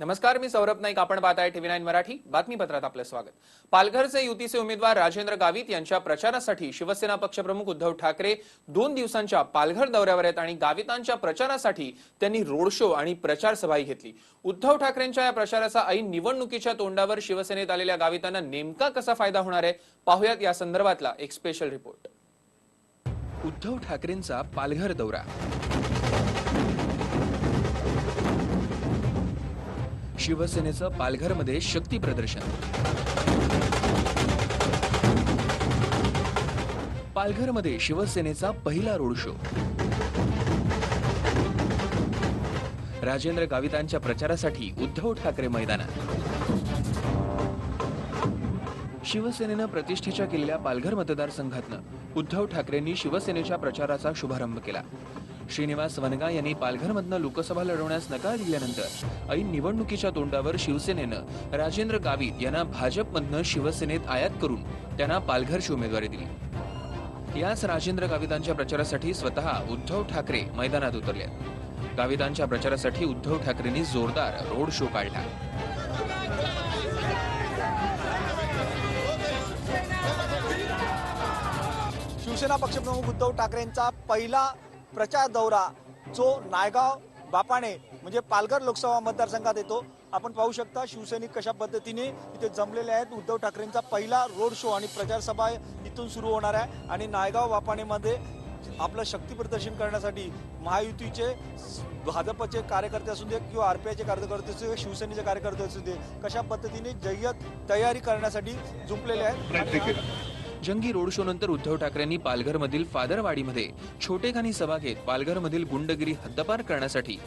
नमस्कार मी सौरभ नाईक. आपण पाहत आहे टीव्ही नाईन मराठी. बातमीपत्रात आपलं स्वागत. पालघरचे युतीचे उमेदवार राजेंद्र गावित यांच्या प्रचारासाठी शिवसेना पक्षप्रमुख उद्धव ठाकरे दोन दिवसांच्या पालघर दौऱ्यावर आहेत आणि गावितांच्या प्रचारासाठी त्यांनी रोड शो आणि प्रचार सभाही घेतली. उद्धव ठाकरेंच्या या प्रचाराचा ऐन निवडणुकीच्या तोंडावर शिवसेनेत आलेल्या गावितांना नेमका कसा फायदा होणार आहे पाहुयात या संदर्भातला एक स्पेशल रिपोर्ट उद्धव ठाकरेंचा पालघर दौरा. शिवसेनेचं पालघरमध्ये शक्ती प्रदर्शन. पालघरमध्ये शिवसेनेचा पहिला रोड शो. राजेंद्र गावितांच्या प्रचारासाठी उद्धव ठाकरे मैदानात. शिवसेनेनं प्रतिष्ठेच्या केलेल्या पालघर मतदारसंघातनं उद्धव ठाकरेंनी शिवसेनेच्या प्रचाराचा शुभारंभ केला. श्रीनिवास वनगा यांनी पालघरमधनं लोकसभा लढवण्यास नकार दिल्यानंतर ऐन निवडणुकीच्या तोंडावर शिवसेनेनं राजेंद्र गावित यांना भाजपमधनं शिवसेनेत आयात करून त्यांना पालघरची उमेदवारी दिली. याच राजेंद्र गावितांच्या प्रचारासाठी स्वतः उद्धव ठाकरे मैदानात उतरले गावितांच्या प्रचारासाठी उद्धव ठाकरेंनी जोरदार रोड शो काढला. शिवसेना पक्षप्रमुख उद्धव ठाकरेंचा पहिला प्रचार दौरा जो नायगाव बापाणे म्हणजे पालघर लोकसभा मतदारसंघात येतो आपण पाहू शकता शिवसैनिक कशा पद्धतीने इथे जमलेले आहेत. उद्धव ठाकरेंचा पहिला रोड शो आणि प्रचारसभा इथून सुरू होणार आहे. आणि नायगाव बापाणेमध्ये आपलं शक्ती प्रदर्शन करण्यासाठी महायुतीचे भाजपचे कार्यकर्ते असू दे किंवा आरपीआयचे कार्यकर्ते असू दे शिवसेनेचे कार्यकर्ते असू दे कशा पद्धतीने जय्यत तयारी करण्यासाठी जुंपलेले आहेत. जंगी रोड शो नंतर उद्धव ठाकरेंनी पालघरमधील फादरवाडीमध्ये छोटेखानी सभा घेत पालघरमधील गुंडगिरी हद्दपार करण्यासाठी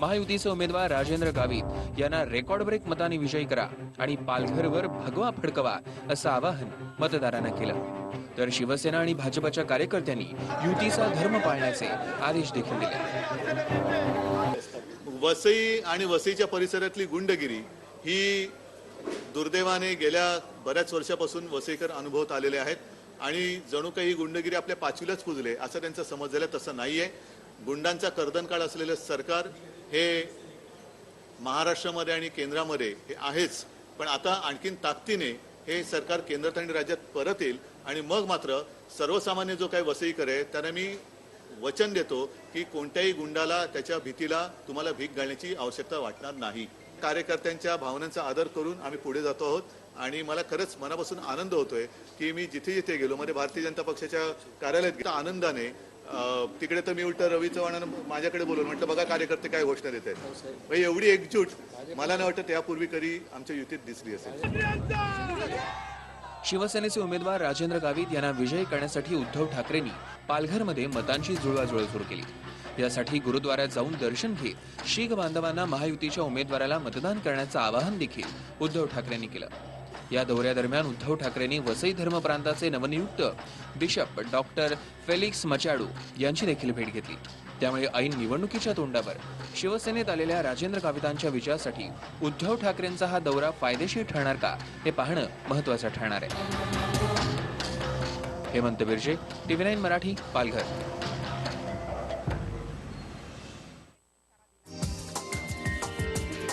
महायुतीचे उमेदवार राजेंद्र गावित यांना रेकॉर्ड ब्रेक मताने विजयी करा आणि पालघरवर भगवा फडकवा असं आवाहन मतदारांना केलं. तर शिवसेना आणि भाजपच्या कार्यकर्त्यांनी युतीचा धर्म पाळण्याचे आदेश देखील दिले. वसई आणि वसईच्या परिसरातली गुंडगिरी ही दुर्दैवाने गेल्या बऱ्याच वर्षापासून वसईकर अनुभवत आलेले आहेत. आणि जणू काही ही गुंडगिरी आपल्या पाचवीलाच पुजले असं त्यांचा समज झाला तसं नाही आहे गुंडांचा कर्दनकाळ असलेलं सरकार हे महाराष्ट्रामध्ये आणि केंद्रामध्ये हे आहेच पण आता आणखीन ताकदीने हे सरकार केंद्रात आणि राज्यात परत येईल आणि मग मात्र सर्वसामान्य जो काही वसईकर आहे त्यांना मी वचन देतो की कोणत्याही गुंडाला त्याच्या भीतीला तुम्हाला भीक घालण्याची आवश्यकता वाटणार नाही. कार्यकर्त्यांच्या भावनांचा आदर करून आम्ही पुढे जातो आहोत. आणि मला खरंच मनापासून आनंद होतोय की मी जिथे जिथे गेलो म्हणजे भारतीय जनता पक्षाच्या कार्यालयात गेलो, आनंदाने तिकडे तर मी उलट रवी चव्हाणानं माझ्याकडे बोलून म्हटलं बघा कार्यकर्ते काय घोषणा देत आहेत म्हणजे एवढी एकजूट मला नाही वाटत यापूर्वी कधी आमच्या युतीत दिसली असेल. शिवसेनेचे उमेदवार राजेंद्र गावित यांना विजयी करण्यासाठी उद्धव ठाकरेंनी पालघरमध्ये मतांची जुळवाजुळव सुरू केली. यासाठी गुरुद्वाऱ्यात जाऊन दर्शन घेत शीख बांधवांना महायुतीच्या उमेदवाराला मतदान करण्याचं आवाहन देखील उद्धव ठाकरेंनी केलं. या दौऱ्यादरम्यान उद्धव ठाकरेंनी वसई धर्म प्रांताचे नवनियुक्त बिशप डॉक्टर फेलिक्स मचाडू यांची देखील भेट घेतली. त्यामुळे ऐन निवडणुकीच्या तोंडावर शिवसेनेत आलेल्या राजेंद्र कावितांच्या विजयासाठी उद्धव ठाकरेंचा हा दौरा फायदेशीर ठरणार का हे पाहणं महत्वाचं ठरणार आहे. Hemant Birje TV nine Marathi Palghar.